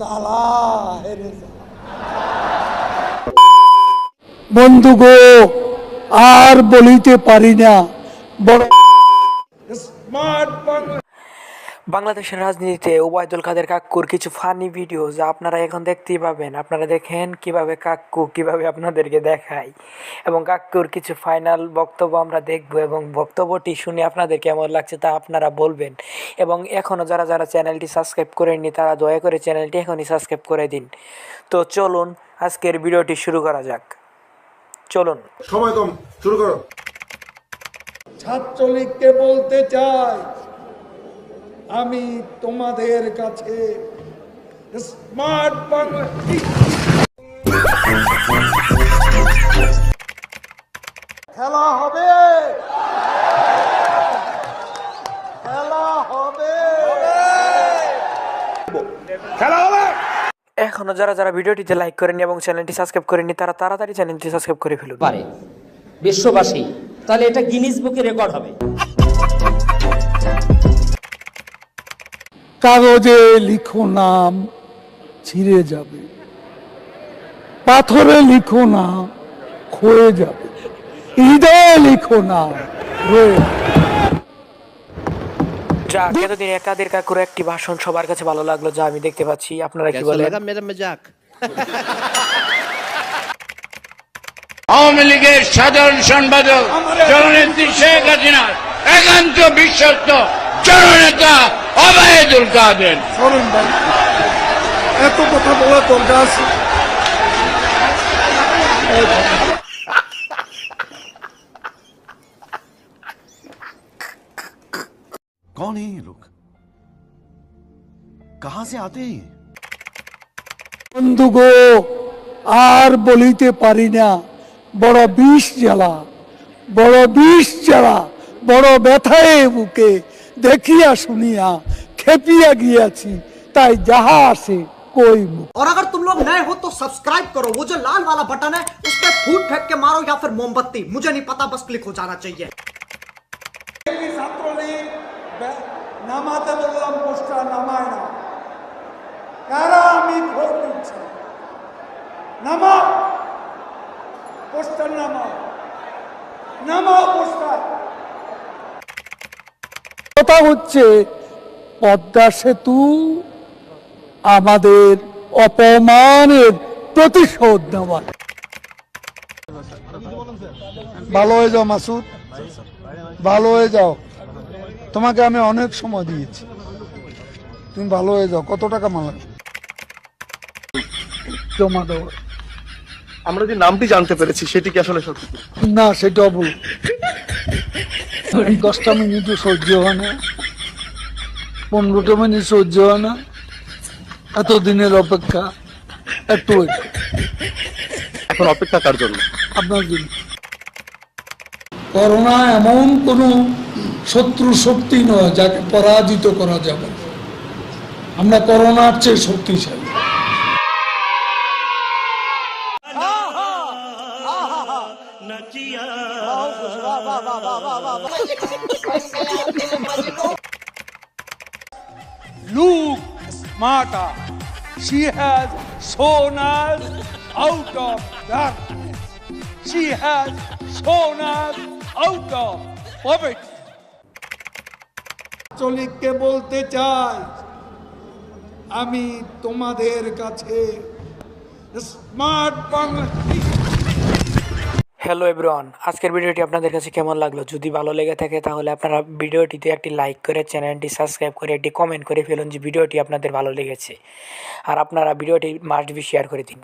জ্বালা হেরে বন্ধু গো আর বলিতে পারি না। বড় স্মার্ট বাংলা বাংলাদেশের রাজনীতিতে ওবায়দুল কাদের কাক্কুর কিছু ফানি ভিডিও যা আপনারা এখন দেখতেই পাবেন। আপনারা দেখেন কীভাবে কাক্কু কীভাবে আপনাদেরকে দেখায়। এবং কাক্কুর কিছু ফাইনাল বক্তব্য আমরা দেখব এবং বক্তব্যটি শুনে আপনাদের কেমন লাগছে তা আপনারা বলবেন। এবং এখনও যারা যারা চ্যানেলটি সাবস্ক্রাইব করেননি তারা দয়া করে চ্যানেলটি এখনই সাবস্ক্রাইব করে দিন। তো চলুন আজকের ভিডিওটি শুরু করা যাক। চলুন। সময় কম শুরু করো। ছাত্রলীগকে বলতে চাই আমি তোমাদের কাছে স্মার্ট বাংলা খেলা হবে। খেলা হবে। এখনও যারা যারা ভিডিওটিতে লাইক করেনি এবং চ্যানেলটি সাবস্ক্রাইব করেনি তারা তাড়াতাড়ি চ্যানেলটি সাবস্ক্রাইব করে ফেলুন। পারে বিশ্ববাসী তাহলে এটা গিনিস বুকে রেকর্ড হবে। কাগজে লিখো নাম ছিঁড়ে যাবে। পাথরে লিখো না ক্ষয়ে যাবে। হৃদয়ে লিখো না ভাষণ সবার কাছে ভালো লাগল আমি দেখতে পাচ্ছি। আপনারা আওয়ামী লীগের সাধারণ সম্পাদক জননেত্রী শেখ একান্ত বিশ্বস্ত জননেতা অবায়দুল কাদের সরেন ভাই এত কথা বলা দরকার আছে कौन है ये लोग कहां से आते हैं ये? বন্ধু গো আর বলিতে পারি না বড় বিষ জ্বালা বড় বিষ জ্বালা বড় ব্যথায় বুকে দেখিয়া শুনিয়া খেপিয়া গিয়াছি তাই যাহা আসে কই মুখ और अगर तुम लोग नए हो तो सब्सक्राइब करो वो जो लाल वाला बटन है उस पर फूट फेंक के मारो या फिर मोमबत्ती मुझे नहीं पता बस क्लिक हो जाना चाहिए ছাত্রলীগ বে- নামাতে বললাম পোস্টার কথা হচ্ছে পদ্মা সেতু আমাদের অপমানের প্রতিশোধ নেওয়া। ভালো হয়ে যাও মাসুদ। ভালো হয়ে যাও। তোমাকে আমি অনেক সময় দিয়েছি। তুমি ভালো হয়ে যাও। কত টাকা মালা জমা দেওয়া আমরা যে নামটি জানতে পেরেছি সেটি কি আসলে সত্যি? না সেটা ভুল। দশটা মিনিটও সহ্য হয় না পনেরোটা মিনিট সহ্য হয় না এতদিনের অপেক্ষা একটু এখন অপেক্ষা কার জন্য? আপনার জন্য। করোনা এমন কোনো শত্রু শক্তি নয় যাকে পরাজিত করা যাবে আমরা করোনার চেয়ে শক্তিশালী। Look smarter. She has shown us out of darkness. She has shown us out of poverty. চলিককে বলতে চাই আমি তোমাদের কাছে স্মার্ট বাংলা হ্যালো এভরিওয়ান, আজকের ভিডিওটি আপনাদের কাছে কেমন লাগল? যদি ভালো লেগে থাকে তাহলে আপনারা ভিডিওটিতে একটি লাইক করে, চ্যানেলটি সাবস্ক্রাইব করে, একটি কমেন্ট করে ফেলুন যে ভিডিওটি আপনাদের ভালো লেগেছে। আর আপনারা ভিডিওটি মাস্ট বি শেয়ার করে দিন।